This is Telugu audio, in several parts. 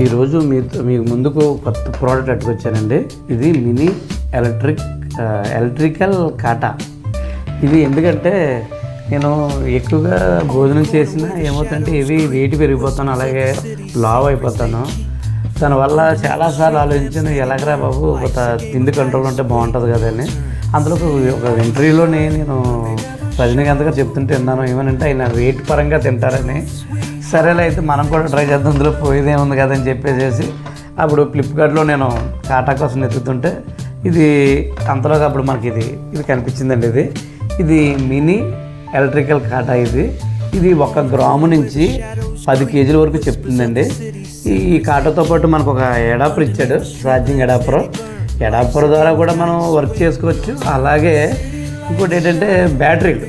ఈరోజు మీతో మీకు ముందుకు కొత్త ప్రోడక్ట్ అట్టుకొచ్చానండి ఇది మినీ ఎలక్ట్రిక్ ఎలక్ట్రికల్ కాటా. ఇది ఎందుకంటే నేను ఎక్కువగా భోజనం చేసినా ఏమవుతుందంటే ఇవి వెయిట్ పెరిగిపోతాను అలాగే లావ్ అయిపోతాను. దానివల్ల చాలాసార్లు ఆలోచించాను ఎలాగరా బాబు ఒక తిండి కంట్రోల్ ఉంటే బాగుంటుంది కదా అని. అందులో ఒక- ఒక ఇంటర్వ్యూలోనే నేను రజనీకాంత్ గారు చెప్తుంటే విన్నాను ఏమనంటే ఆయన వెయిట్ పరంగా తింటారని. సరేలే అయితే మనం కూడా ట్రై చేద్దాం అందులో పోయేదేముంది కదా అని చెప్పేసి అప్పుడు ఫ్లిప్కార్ట్లో నేను కాటా కోసం ఎత్తుతుంటే ఇది అంతలోగా అప్పుడు మనకి ఇది ఇది కనిపించిందండి ఇది. ఇది మినీ ఎలక్ట్రికల్ కాటా ఇది. ఇది ఒక గ్రాము నుంచి పది కేజీల వరకు చెప్తుందండి. ఈ ఈ కాటాతో పాటు మనకు ఒక ఎడాపర్ ఇచ్చాడు ఛార్జింగ్ ఎడాపర్. ఎడాపర్ ద్వారా కూడా మనం వర్క్ చేసుకోవచ్చు. అలాగే ఇంకోటి ఏంటంటే బ్యాటరీలు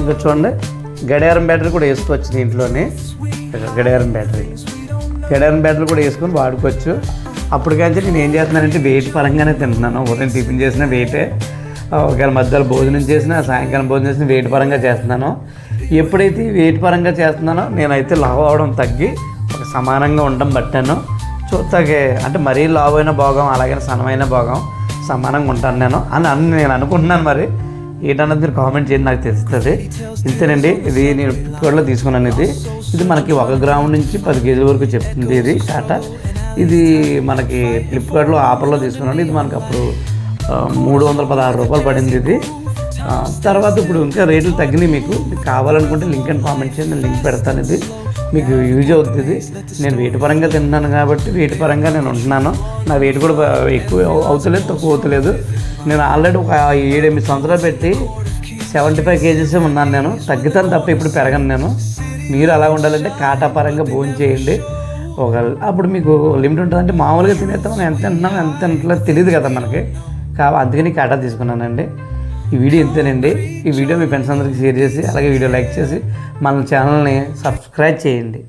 ఇంకా చూడండి. గడియారం బ్యాటరీ కూడా వేసుకోవచ్చు దీంట్లోనే. గడియారం బ్యాటరీ. గడియారం బ్యాటరీ కూడా వేసుకొని వాడుకోవచ్చు. అప్పటికంటే నేను ఏం చేస్తున్నానంటే వెయిట్ పరంగానే తింటున్నాను. ఉదయం టిఫిన్ చేసిన వెయిటే ఒకవేళ మధ్యాహ్నం భోజనం చేసినా సాయంకాలం భోజనం చేసిన వెయిట్ పరంగా చేస్తున్నాను. ఎప్పుడైతే వెయిట్ పరంగా చేస్తున్నానో నేనైతే లావు అవడం తగ్గి ఒక సమానంగా ఉండడం పట్టాను. చూస్తాగే అంటే మరీ లావు అయిన భాగం అలాగే సన్నమైన భాగం సమానంగా ఉంటాను నేను అని అని నేను అనుకుంటున్నాను మరి. ఏంటన్నది మీరు కామెంట్ చేయండి నాకు తెలుస్తుంది. ఇంతేనండి ఇది నేను ఫ్లిప్కార్ట్లో తీసుకున్నాను ఇది ఇది మనకి ఒక గ్రాము నుంచి పది కేజీల వరకు చెప్తుంది ఇది టాటా. ఇది మనకి ఫ్లిప్కార్ట్లో ఆఫర్లో తీసుకున్నాను. ఇది మనకి అప్పుడు మూడు వందల పదహారు రూపాయలు పడింది ఇది. తర్వాత ఇప్పుడు ఇంకా రేట్లు తగ్గినాయి మీకు. మీకు కావాలనుకుంటే లింక్ అండ్ కామెంట్ చేయండి నేను లింక్ పెడతాను ఇది. మీకు యూజ్ అవుతుంది. ఇది నేను వెయిట్ పరంగా తిన్నాను కాబట్టి వెయిట్ పరంగా నేను ఉంటున్నాను. నా వెయిట్ కూడా ఎక్కువ అవుతలేదు తక్కువ అవుతలేదు. నేను ఆల్రెడీ ఒక ఏడు ఎనిమిది సంవత్సరాలు పెట్టి సెవెంటీ ఫైవ్ కేజీస్ ఉన్నాను నేను. తగ్గుతాను తప్ప ఇప్పుడు పెరగను నేను. మీరు అలా ఉండాలంటే కాటా పరంగా భోజనం చేయండి. ఒక అప్పుడు మీకు లిమిట్ ఉంటుంది. అంటే మామూలుగా తినేస్తాం. ఎంత తింటున్నాం ఎంత తింటలేదు తెలియదు కదా మనకి. కాబట్టి అందుకని కాటా తీసుకున్నానండి. ఈ వీడియో ఇంతేనండి. ఈ వీడియో మీ ఫ్రెండ్స్ అందరికీ షేర్ చేసి అలాగే వీడియో లైక్ చేసి మన ఛానల్ని సబ్స్క్రైబ్ చేయండి.